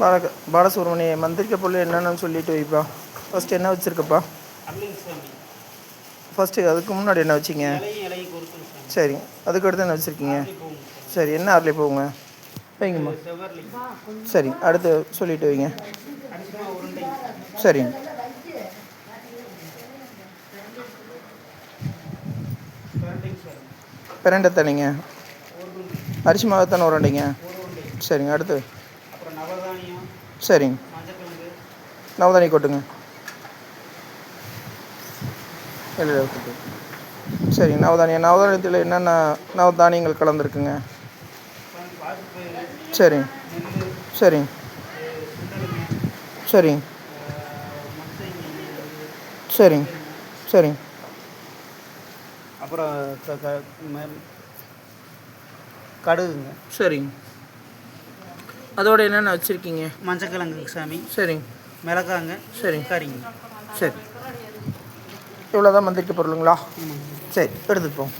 பாலக பாலசுப்ரமணிய மந்திரிக்க பொருள் என்னென்னு சொல்லிட்டு வைப்பா. ஃபஸ்ட்டு என்ன வச்சுருக்கப்பா? ஃபஸ்ட்டு அதுக்கு முன்னாடி என்ன வச்சிங்க? சரி அதுக்கு அடுத்து என்ன வச்சுருக்கீங்க? சரி என்ன ஆர்லேயே போங்க வைங்கம்மா. செவ்வரலிங்க சரி அடுத்து சொல்லிட்டு வைங்க. சரிங்க பிரண்டை தனிங்க அரிசி மாவு தானே உரண்டிங்க? சரிங்க அடுத்து. சரிங்க. நவதானி கொட்டுங்க. இல்லை கொட்டு. சரிங்க நவதானியம் நவதானியத்தில் என்னென்ன நவதானியங்கள் கலந்துருக்குங்க? சரிங்க சரிங்க சரிங்க சரிங்க சரிங்க அப்புறம் கடுகுங்க. சரிங்க அதோட என்னென்ன வச்சுருக்கீங்க? மஞ்சக்கிழங்குங்க சாமி சரிங்க மிளகாங்க சரிங்க கறிங்க. சரி. இவ்வளோதான் மந்திரிக்க பொருளுங்களா? சரி எடுத்துகிட்டு போங்க